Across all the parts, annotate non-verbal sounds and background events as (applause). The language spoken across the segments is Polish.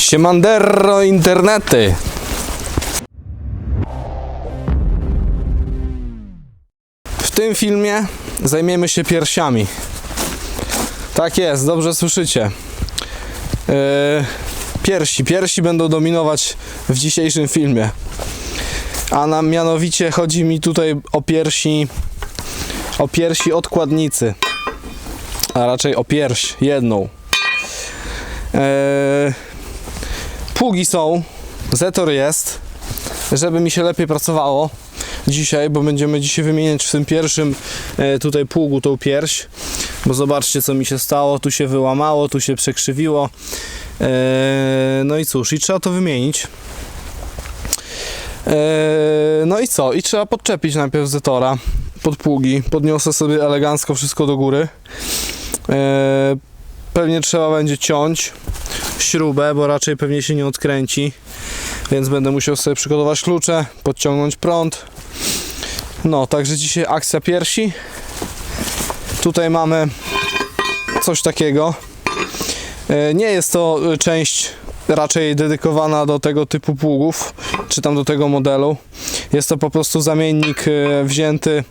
Siemandero internety. W tym filmie zajmiemy się piersiami. Tak jest, dobrze słyszycie. Yy, piersi, piersi będą dominować w dzisiejszym filmie. A nam mianowicie chodzi mi tutaj o piersi, o piersi odkładnicy. A raczej o pierś jedną. Yy, pługi są, zetor jest, żeby mi się lepiej pracowało dzisiaj, bo będziemy dzisiaj wymieniać w tym pierwszym e, tutaj pługu tą pierś, bo zobaczcie co mi się stało, tu się wyłamało, tu się przekrzywiło, e, no i cóż, i trzeba to wymienić. E, no i co? I trzeba podczepić najpierw zetora pod pługi, podniosę sobie elegancko wszystko do góry. Pewnie trzeba będzie ciąć śrubę, bo raczej pewnie się nie odkręci. Więc będę musiał sobie przygotować klucze, podciągnąć prąd. No, także dzisiaj akcja piersi. Tutaj mamy coś takiego. E, Nie jest to e, część raczej dedykowana do tego typu pługów, czy tam do tego modelu. Jest to po prostu zamiennik e, wzięty,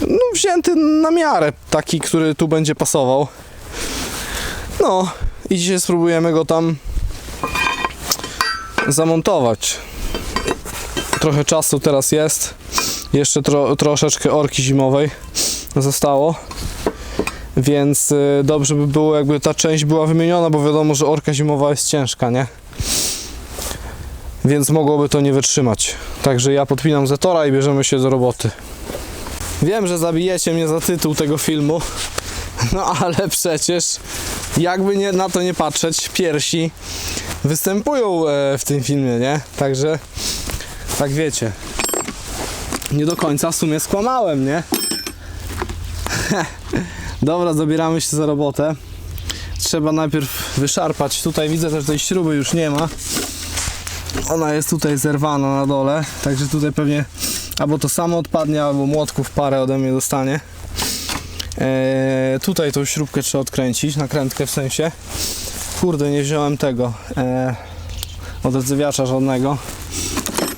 no wzięty na miarę, taki, który tu będzie pasował. No, i dzisiaj spróbujemy go tam zamontować. Trochę czasu teraz jest. Jeszcze tro, troszeczkę orki zimowej zostało. Więc y, dobrze by było, jakby ta część była wymieniona, bo wiadomo, że orka zimowa jest ciężka, nie? Więc mogłoby to nie wytrzymać. Także ja podpinam Zetora i bierzemy się do roboty. Wiem, że zabijecie mnie za tytuł tego filmu, (laughs) no ale przecież jakby nie, na to nie patrzeć, piersi występują e, w tym filmie, nie? Także, tak wiecie. Nie do końca w sumie skłamałem, nie? (laughs) Dobra, zabieramy się za robotę. Trzeba najpierw wyszarpać. Tutaj widzę, że tej śruby już nie ma. Ona jest tutaj zerwana na dole, także tutaj pewnie albo to samo odpadnie, albo młotków parę ode mnie dostanie. Eee, tutaj tą śrubkę trzeba odkręcić, nakrętkę w sensie. Kurde, nie wziąłem tego eee, odrdzewiacza żadnego.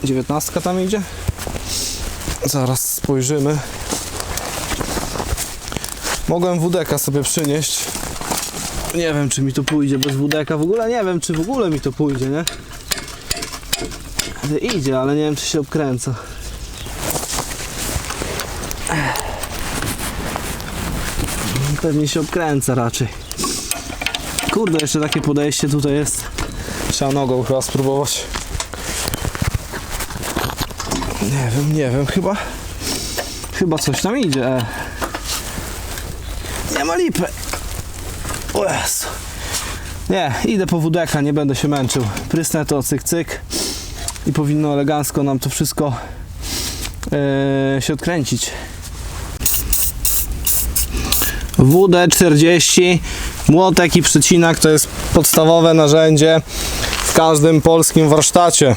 19 tam idzie? Zaraz spojrzymy. Mogłem WDK sobie przynieść. Nie wiem, czy mi to pójdzie bez WDK. W ogóle nie wiem, czy w ogóle mi to pójdzie, nie? Idzie, ale nie wiem, czy się obkręca. Pewnie się obkręca raczej. Kurde, jeszcze takie podejście tutaj jest. Trzeba nogą chyba spróbować. Nie wiem, nie wiem, chyba. Chyba coś tam idzie. E. Nie ma lipy. O Jezu. Nie, idę po WDK, nie będę się męczył. Prysnę to cyk cyk i powinno elegancko nam to wszystko e, się odkręcić. WD-40 młotek i przecinak to jest podstawowe narzędzie w każdym polskim warsztacie.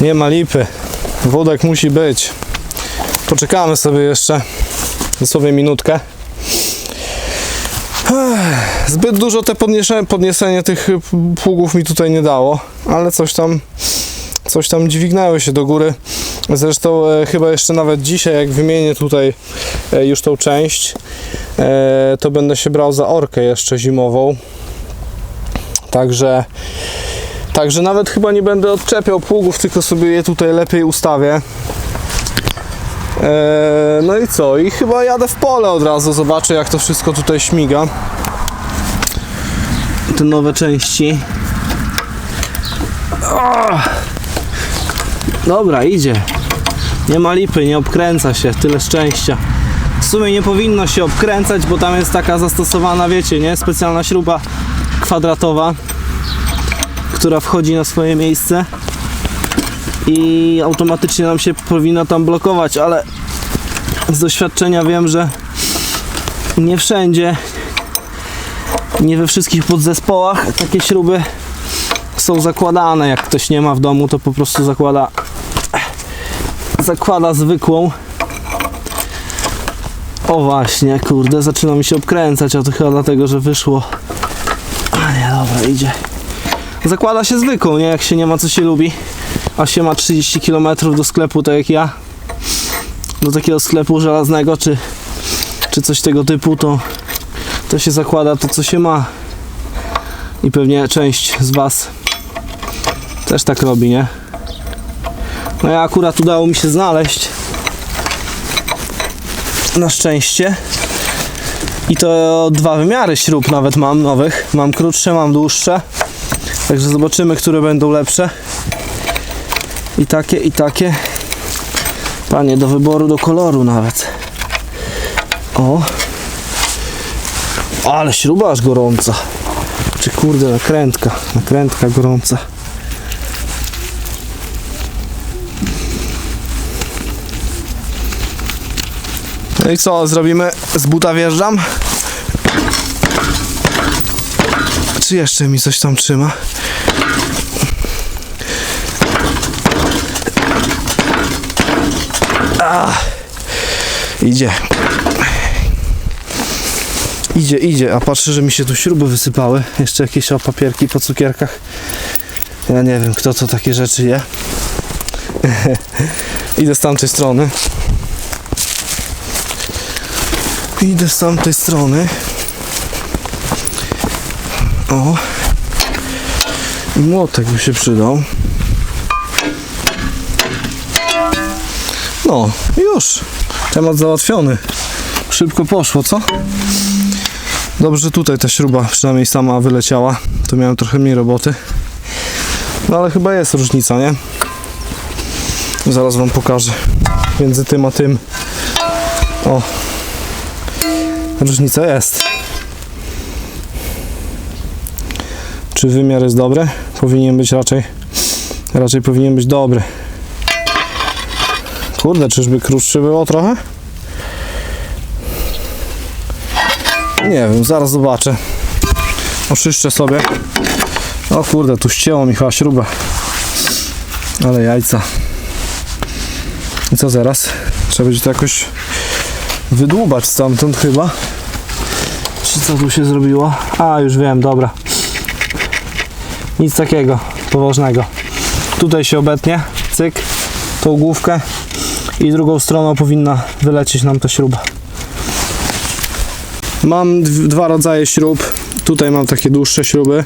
Nie ma lipy. Wódek musi być. Poczekamy sobie jeszcze dosłownie minutkę. Zbyt dużo te podniesienie, podniesienie tych pługów mi tutaj nie dało, ale coś tam coś tam dźwignęły się do góry. Zresztą e, chyba jeszcze nawet dzisiaj, jak wymienię tutaj e, już tą część, e, to będę się brał za orkę jeszcze zimową. Także Także nawet chyba nie będę odczepiał pługów, tylko sobie je tutaj lepiej ustawię. Eee, no i co? I chyba jadę w pole od razu, zobaczę jak to wszystko tutaj śmiga. Te nowe części. O! Dobra, idzie. Nie ma lipy, nie obkręca się, tyle szczęścia. W sumie nie powinno się obkręcać, bo tam jest taka zastosowana, wiecie, nie? Specjalna śruba kwadratowa która wchodzi na swoje miejsce i automatycznie nam się powinno tam blokować, ale z doświadczenia wiem, że nie wszędzie, nie we wszystkich podzespołach takie śruby są zakładane. Jak ktoś nie ma w domu, to po prostu zakłada zakłada zwykłą. O właśnie, kurde, zaczyna mi się obkręcać, a to chyba dlatego, że wyszło. A nie, dobra, idzie. zakłada się zwykłą, nie? Jak się nie ma co się lubi, a się ma 30 km do sklepu, tak jak ja, do takiego sklepu żelaznego, czy, czy coś tego typu, to, to się zakłada to, co się ma. I pewnie część z Was też tak robi, nie? No ja akurat udało mi się znaleźć. Na szczęście. I to dwa wymiary śrub nawet mam nowych. Mam krótsze, mam dłuższe. Także zobaczymy, które będą lepsze. I takie, i takie. Panie, do wyboru, do koloru nawet. O. Ale śruba aż gorąca. Czy kurde, nakrętka. Nakrętka gorąca. No i co, zrobimy? Z buta wjeżdżam? Czy jeszcze mi coś tam trzyma? A, idzie. Idzie, idzie, a patrzę, że mi się tu śruby wysypały. Jeszcze jakieś o papierki po cukierkach. Ja nie wiem, kto to takie rzeczy je. (laughs) Idę z tamtej strony. Idę z tamtej strony. O. I młotek by się przydał. No, już. Temat załatwiony. Szybko poszło, co? Dobrze, że tutaj ta śruba przynajmniej sama wyleciała. To miałem trochę mniej roboty. No ale chyba jest różnica, nie? Zaraz wam pokażę. Między tym a tym. O, Różnica jest. Czy wymiar jest dobry? Powinien być raczej. Raczej powinien być dobry. Kurde, czyżby krótszy było trochę? Nie wiem, zaraz zobaczę. Oczyszczę sobie. O kurde, tu ścięło mi chyba śrubę. Ale jajca. I co teraz? Trzeba będzie to jakoś wydłubać stamtąd chyba. Czy co tu się zrobiło? A, już wiem, dobra. Nic takiego poważnego. Tutaj się obetnie, cyk, tą główkę i drugą stroną powinna wylecieć nam ta śruba. Mam dw- dwa rodzaje śrub. Tutaj mam takie dłuższe śruby.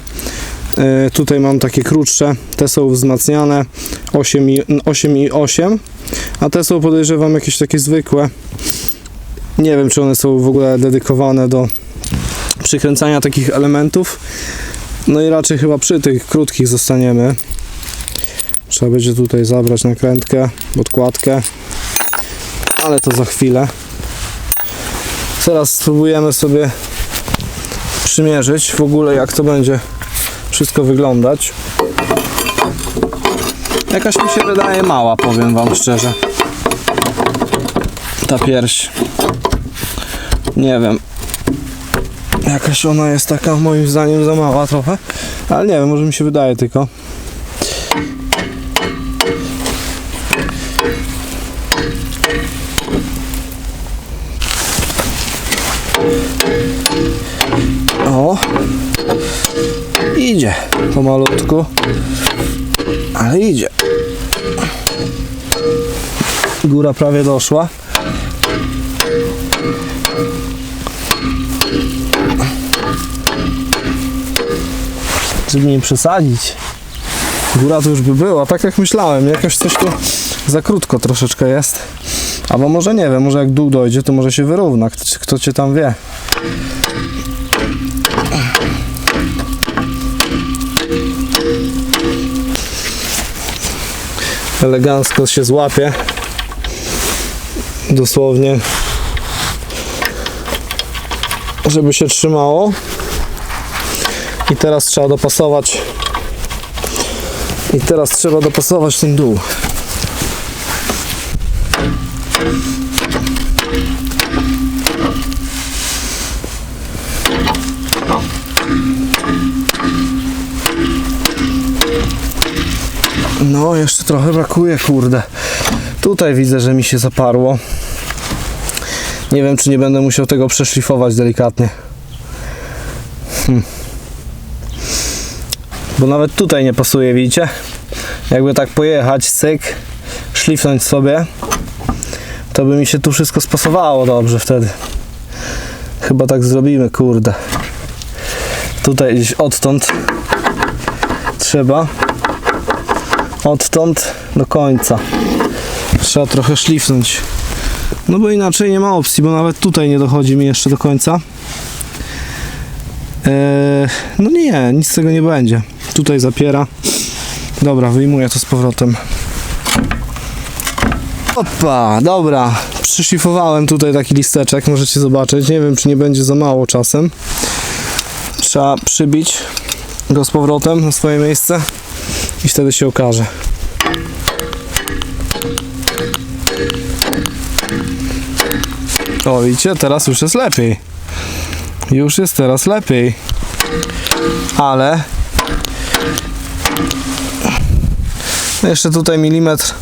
E, tutaj mam takie krótsze. Te są wzmacniane 8 i, 8 i 8. A te są podejrzewam jakieś takie zwykłe. Nie wiem, czy one są w ogóle dedykowane do przykręcania takich elementów. No i raczej chyba przy tych krótkich zostaniemy. Trzeba będzie tutaj zabrać nakrętkę, podkładkę, ale to za chwilę. Teraz spróbujemy sobie przymierzyć w ogóle jak to będzie wszystko wyglądać. Jakaś mi się wydaje mała, powiem wam szczerze. Ta pierś. Nie wiem. Jakaś ona jest taka moim zdaniem za mała trochę. Ale nie wiem, może mi się wydaje tylko. O. Idzie pomalutku. Ale idzie. Góra prawie doszła. Żeby nie przesadzić. Góra to już by była, tak jak myślałem, jakoś coś tu za krótko troszeczkę jest. Albo może nie wiem, może jak dół dojdzie, to może się wyrówna, kto, kto cię tam wie. Elegancko się złapie. Dosłownie. Żeby się trzymało. I teraz trzeba dopasować. I teraz trzeba dopasować ten dół. No, jeszcze trochę brakuje, kurde. Tutaj widzę, że mi się zaparło. Nie wiem, czy nie będę musiał tego przeszlifować delikatnie. Bo nawet tutaj nie pasuje, widzicie? Jakby tak pojechać, cyk, szlifnąć sobie, to by mi się tu wszystko spasowało dobrze wtedy. Chyba tak zrobimy, kurde. Tutaj gdzieś odtąd trzeba. Odtąd do końca. Trzeba trochę szlifnąć. No bo inaczej nie ma opcji, bo nawet tutaj nie dochodzi mi jeszcze do końca. Eee, no nie, nic z tego nie będzie. Tutaj zapiera. Dobra, wyjmuję to z powrotem. Opa, dobra. Przyszlifowałem tutaj taki listeczek, możecie zobaczyć. Nie wiem, czy nie będzie za mało czasem. Trzeba przybić go z powrotem na swoje miejsce i wtedy się okaże. O, widzicie, teraz już jest lepiej. Już jest teraz lepiej. Ale jeszcze tutaj milimetr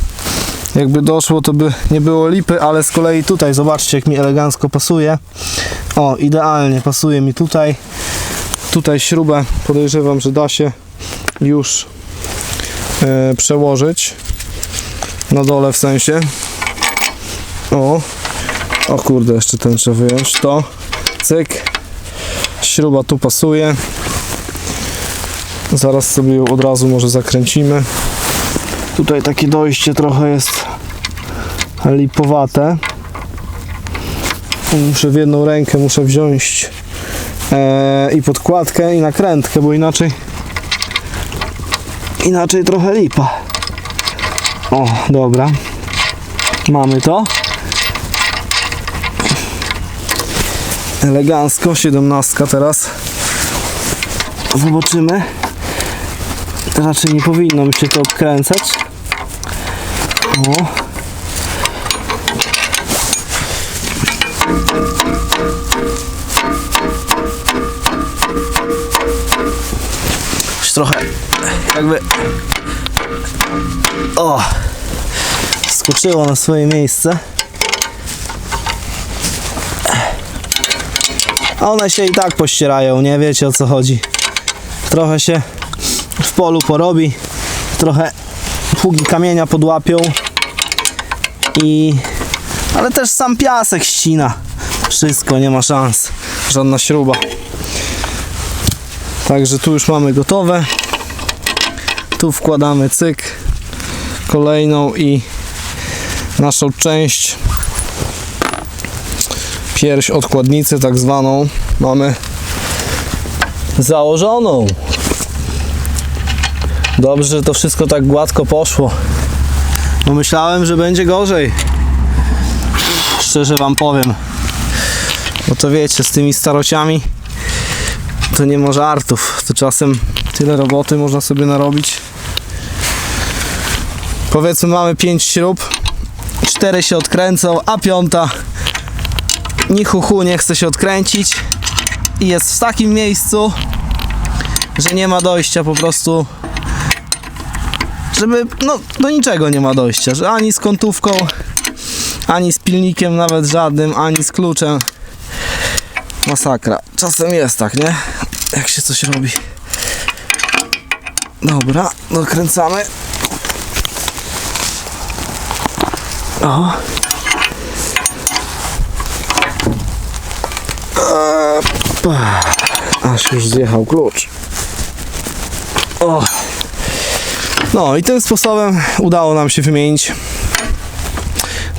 jakby doszło, to by nie było lipy, ale z kolei tutaj zobaczcie, jak mi elegancko pasuje. O, idealnie pasuje mi tutaj. Tutaj śrubę podejrzewam, że da się już e, przełożyć na dole w sensie. O, o kurde, jeszcze ten trzeba wyjąć. To, cyk, śruba tu pasuje. Zaraz sobie ją od razu może zakręcimy. Tutaj takie dojście trochę jest lipowate. Muszę w jedną rękę muszę wziąć e, i podkładkę i nakrętkę, bo inaczej inaczej trochę lipa. O, dobra. Mamy to. Elegancko, 17 teraz. Zobaczymy. Raczej nie powinno mi się to obkręcać. O. Już trochę jakby o skoczyło na swoje miejsce. A one się i tak pościerają, nie wiecie o co chodzi. Trochę się w polu porobi, trochę pługi kamienia podłapią i ale też sam piasek ścina. Wszystko, nie ma szans. Żadna śruba. Także tu już mamy gotowe. Tu wkładamy cyk kolejną i naszą część pierś odkładnicy tak zwaną mamy założoną. Dobrze, że to wszystko tak gładko poszło. Bo myślałem, że będzie gorzej. Szczerze wam powiem. Bo to wiecie, z tymi starociami to nie ma żartów. To czasem tyle roboty można sobie narobić. Powiedzmy mamy 5 śrub, 4 się odkręcą, a piąta ni chuchu nie chce się odkręcić i jest w takim miejscu, że nie ma dojścia po prostu żeby, no do niczego nie ma dojścia, że ani z kątówką, ani z pilnikiem nawet żadnym, ani z kluczem. Masakra. Czasem jest tak, nie? Jak się coś robi. Dobra, dokręcamy. O. Epa. Aż już zjechał klucz. O. No i tym sposobem udało nam się wymienić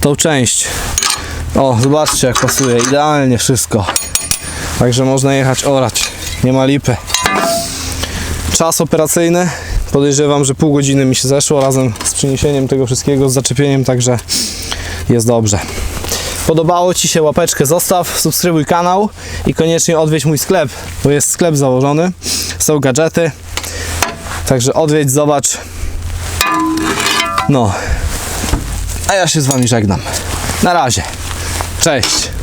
tą część. O, zobaczcie jak pasuje, idealnie wszystko. Także można jechać orać, nie ma lipy. Czas operacyjny, podejrzewam, że pół godziny mi się zeszło razem z przyniesieniem tego wszystkiego, z zaczepieniem, także jest dobrze. Podobało Ci się, łapeczkę zostaw, subskrybuj kanał i koniecznie odwiedź mój sklep, bo jest sklep założony, są gadżety, także odwiedź, zobacz, no. A ja się z wami żegnam. Na razie. Cześć.